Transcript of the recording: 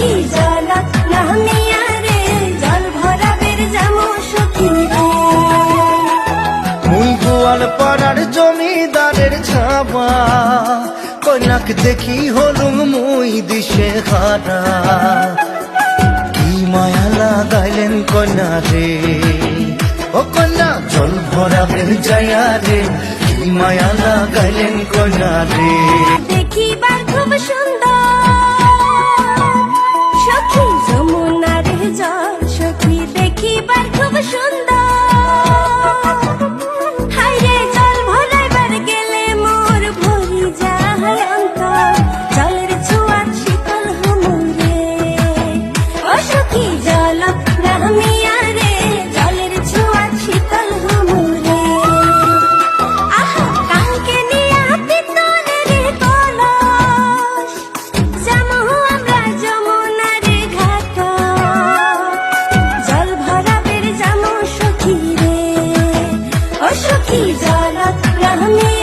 কি জ্বালা? পাড়ার জমিদারের ছাবা কন্যাক দেখি হলুম মুই দিশে হারা কি মায়া লাগাইলেন কন্যা রে? ও কন্যা জল ভরা বের যায়া রে। কি মায়া লাগাইলেন কন্যা রে? খুব সুন্দর বাধায় অন্তর? জলের ছোঁয়া শীতল হুমুরে। অসুখী জল রাহমিয়া রে জলের ছোঁয়া শীতল হুমুরে। আহা, কালকে নিয়া পিতল রে কলস। জামহ আমরা যমুনা রে ঘাট জল ভরা বের জামো সখী রে অসুখী জল রাহমিয়া